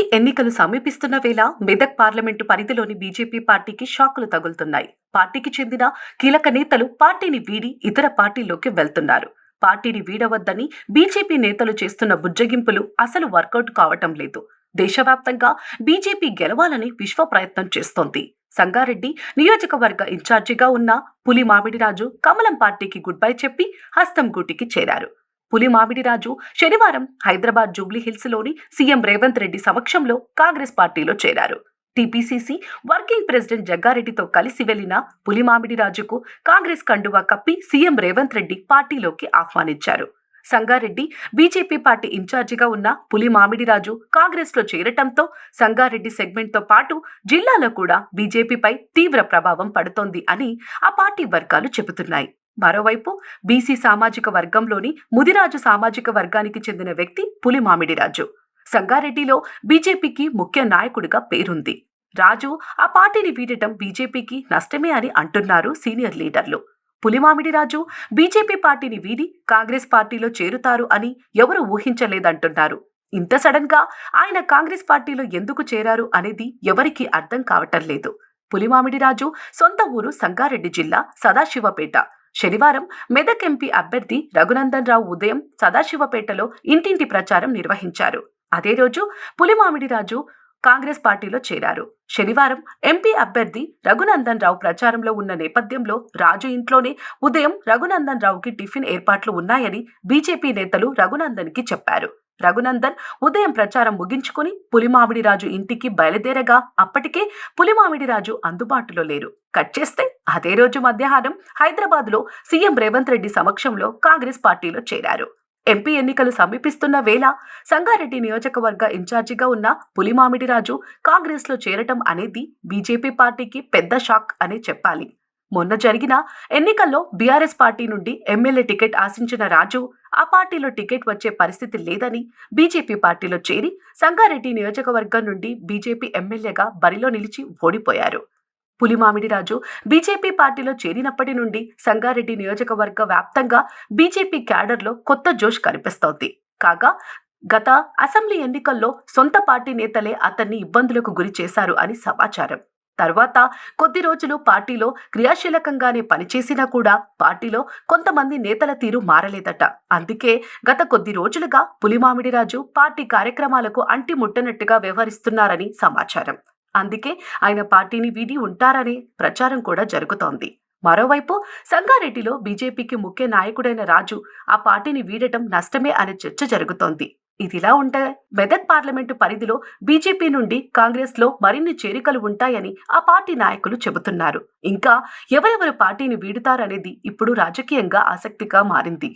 MP ఎన్నికలు సమీపిస్తున్న వేళ మెదక్ పార్లమెంటు పరిధిలోని బీజేపీ పార్టీకి షాకులు తగులుతున్నాయి. పార్టీకి చెందిన కీలక నేతలు పార్టీని వీడి ఇతర పార్టీల్లోకి వెళ్తున్నారు. పార్టీని వీడవద్దని బీజేపీ నేతలు చేస్తున్న బుజ్జగింపులు అసలు వర్కౌట్ కావటం లేదు. దేశవ్యాప్తంగా బీజేపీ గెలవాలని విశ్వ ప్రయత్నం చేస్తోంది. సంగారెడ్డి నియోజకవర్గ ఇన్ఛార్జిగా ఉన్న పులి మామిడిరాజు కమలం పార్టీకి గుడ్ బై చెప్పి హస్తం గూటికి చేరారు. పులి మామిడిరాజు శనివారం హైదరాబాద్ జూబ్లీ లోని సీఎం రేవంత్ రెడ్డి సమక్షంలో కాంగ్రెస్ పార్టీలో చేరారు. టీపీసీసీ వర్కింగ్ ప్రెసిడెంట్ జగ్గారెడ్డితో కలిసి వెళ్ళిన పులి మామిడిరాజుకు కాంగ్రెస్ కండువా కప్పి సీఎం రేవంత్ రెడ్డి పార్టీలోకి ఆహ్వానించారు. సంగారెడ్డి బీజేపీ పార్టీ ఇన్ఛార్జిగా ఉన్న పులి మామిడిరాజు కాంగ్రెస్లో చేరటంతో సంగారెడ్డి సెగ్మెంట్తో పాటు జిల్లాలో కూడా బీజేపీపై తీవ్ర ప్రభావం పడుతోంది అని ఆ పార్టీ వర్గాలు చెబుతున్నాయి. మరోవైపు బీసీ సామాజిక వర్గంలోని ముదిరాజు సామాజిక వర్గానికి చెందిన వ్యక్తి పులి మామిడిరాజు సంగారెడ్డిలో బీజేపీకి ముఖ్య నాయకుడిగా పేరుంది. రాజు ఆ పార్టీని వీడటం బీజేపీకి నష్టమే అని అంటున్నారు సీనియర్ లీడర్లు. పులిమామిడి రాజు బీజేపీ పార్టీని వీడి కాంగ్రెస్ పార్టీలో చేరుతారు అని ఎవరు ఊహించలేదంటున్నారు. ఇంత సడన్గా ఆయన కాంగ్రెస్ పార్టీలో ఎందుకు చేరారు అనేది ఎవరికీ అర్థం కావటం లేదు. పులిమామిడి రాజు సొంత ఊరు సంగారెడ్డి జిల్లా సదాశివపేట. శనివారం మెదక్ ఎంపీ అభ్యర్థి రఘునందన్ రావు ఉదయం సదాశివపేటలో ఇంటింటి ప్రచారం నిర్వహించారు. అదే రోజు పులిమామిడి రాజు కాంగ్రెస్ పార్టీలో చేరారు. శనివారం ఎంపీ అభ్యర్థి రఘునందన్ రావు ప్రచారంలో ఉన్న నేపథ్యంలో రాజు ఇంట్లోనే ఉదయం రఘునందన్ రావుకి టిఫిన్ ఏర్పాట్లు ఉన్నాయని బీజేపీ నేతలు రఘునందన్కి చెప్పారు. రఘునందన్ ఉదయం ప్రచారం ముగించుకుని పులిమామిడి రాజు ఇంటికి బయలుదేరగా అప్పటికే పులిమామిడి రాజు అందుబాటులో లేరు. కట్ చేస్తే అదే రోజు మధ్యాహ్నం హైదరాబాద్లో సీఎం రేవంత్ రెడ్డి సమక్షంలో కాంగ్రెస్ పార్టీలో చేరారు. ఎంపీ ఎన్నికలు సమీపిస్తున్న వేళ సంగారెడ్డి నియోజకవర్గ ఇన్ఛార్జిగా ఉన్న పులిమామిడి రాజు కాంగ్రెస్లో చేరటం అనేది బీజేపీ పార్టీకి పెద్ద షాక్ అనే చెప్పాలి. మొన్న జరిగిన ఎన్నికల్లో బీఆర్ఎస్ పార్టీ నుండి ఎమ్మెల్యే టికెట్ ఆశించిన రాజు ఆ పార్టీలో టికెట్ వచ్చే పరిస్థితి లేదని బీజేపీ పార్టీలో చేరి సంగారెడ్డి నియోజకవర్గం నుండి బీజేపీ ఎమ్మెల్యేగా బరిలో నిలిచి ఓడిపోయారు. పులిమామిడి రాజు బీజేపీ పార్టీలో చేరినప్పటి నుండి సంగారెడ్డి నియోజకవర్గ వ్యాప్తంగా బీజేపీ క్యాడర్లో కొత్త జోష్ కనిపిస్తోంది. కాగా గత అసెంబ్లీ ఎన్నికల్లో సొంత పార్టీ నేతలే అతన్ని ఇబ్బందులకు గురి చేశారు అని సమాచారం. తర్వాత కొద్ది రోజులు పార్టీలో క్రియాశీలకంగానే పనిచేసినా కూడా పార్టీలో కొంతమంది నేతల తీరు మారలేదట. అందుకే గత కొద్ది రోజులుగా పులిమామిడి రాజు పార్టీ కార్యక్రమాలకు అంటి ముట్టనట్టుగా వ్యవహరిస్తున్నారని సమాచారం. అందుకే ఆయన పార్టీని వీడి ఉంటారనే ప్రచారం కూడా జరుగుతోంది. మరోవైపు సంగారెడ్డిలో బీజేపీకి ముఖ్య నాయకుడైన రాజు ఆ పార్టీని వీడటం నష్టమే అనే చర్చ జరుగుతోంది. ఇదిలా ఉంటే మెదక్ పార్లమెంటు పరిధిలో బీజేపీ నుండి కాంగ్రెస్లో మరిన్ని చేరికలు ఉంటాయని ఆ పార్టీ నాయకులు చెబుతున్నారు. ఇంకా ఎవరెవరు పార్టీని వీడుతారనేది ఇప్పుడు రాజకీయంగా ఆసక్తిగా మారింది.